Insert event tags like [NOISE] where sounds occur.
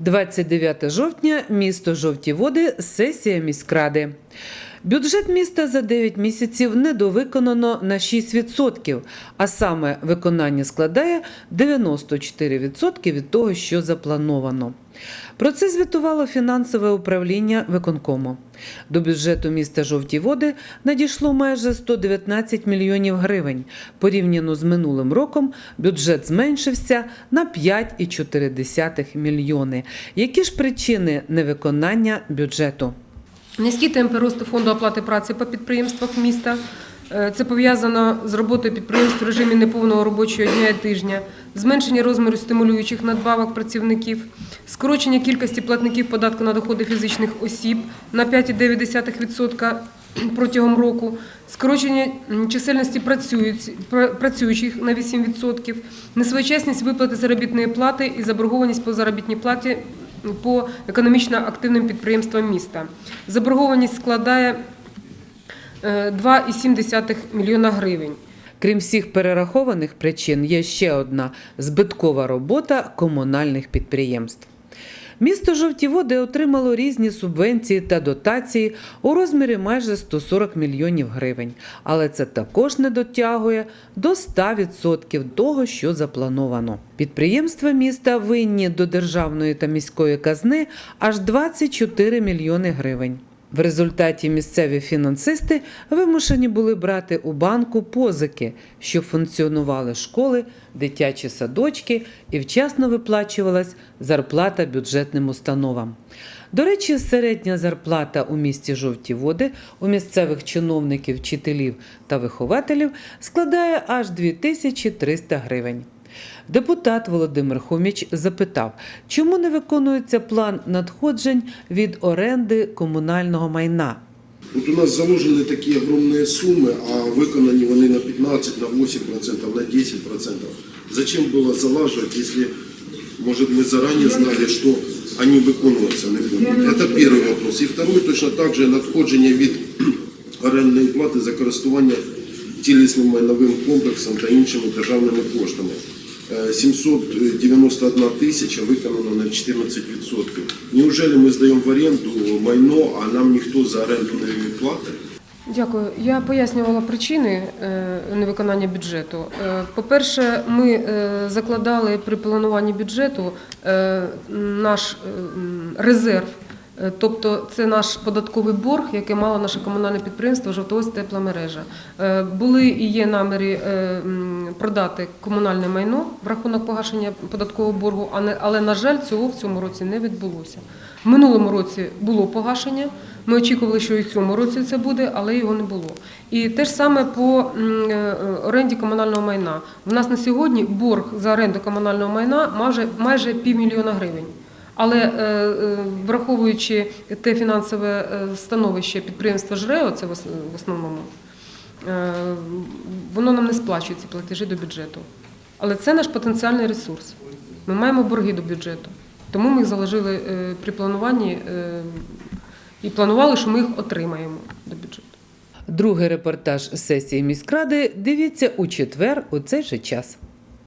29 жовтня, місто Жовті Води, сесія міськради. Бюджет міста за 9 місяців недовиконано на 6%, а саме виконання складає 94% від того, що заплановано. Про це звітувало фінансове управління виконкому. До бюджету міста Жовті Води надійшло майже 119 мільйонів гривень. Порівняно з минулим роком бюджет зменшився на 5,4 мільйони. Які ж причини невиконання бюджету? Низькі темпи росту фонду оплати праці по підприємствах міста. Е, Це пов'язано з роботою підприємств в режимі неповного робочого дня і тижня, зменшення розміру стимулюючих надбавок працівників, скорочення кількості платників податку на доходи фізичних осіб на 5,9% протягом року, скорочення чисельності працюючих на 8%, несвоєчасність виплати заробітної плати і заборгованість по заробітній платі по економічно активним підприємствам міста. Заборгованість складає 2,7 мільйона гривень. Крім всіх перерахованих причин, є ще одна збиткова робота комунальних підприємств. Місто Жовті Води отримало різні субвенції та дотації у розмірі майже 140 мільйонів гривень, але це також не дотягує до 100% того, що заплановано. Підприємства міста винні до державної та міської казни аж 24 мільйони гривень. В результаті місцеві фінансисти вимушені були брати у банку позики, щоб функціонували школи, дитячі садочки і вчасно виплачувалась зарплата бюджетним установам. До речі, середня зарплата у місті Жовті Води у місцевих чиновників, вчителів та вихователів складає аж 2300 гривень. Депутат Володимир Хоміч запитав, чому не виконується план надходжень від оренди комунального майна. Вот у нас заложены такие огромные суммы, а виконані вони на 15, на 8%, на 10%. Зачем было залаживать, если, может, мы заранее знали, что они виконуватися не будуть? Это первый вопрос. И второй, точно так же, надходження від [CLEARS THROAT] орендної плати за користування цілісним майновим комплексом та іншими державними коштами. Е, 791 тисяча виконано на 14%. Неужели ми здаємо в оренду майно, а нам ніхто за оренду не платить? Дякую. Я пояснювала причини е, невиконання бюджету. Е, По-перше, ми е, закладали при плануванні бюджету е, наш е, резерв. Е, Тобто це наш податковий борг, який мало наше комунальне підприємство «Жовтоводськ тепломережа». Е, Були і є наміри е, продати комунальне майно в рахунок погашення податкового боргу, але, на жаль, цього в цьому році не відбулося. В минулому році було погашення. Ми очікували, що і в цьому році це буде, але його не було. І те ж саме по оренді комунального майна. У нас на сьогодні борг за оренду комунального майна майже півмільйона гривень. Але е, е, враховуючи те фінансове е, становище підприємства ЖРЕО, це в основному, воно нам не сплачує ці платежі до бюджету. Але це наш потенціальний ресурс. Ми маємо борги до бюджету. Тому ми їх заложили при плануванні і планували, що ми їх отримаємо до бюджету. Другий репортаж сесії міськради дивіться у четвер у цей же час.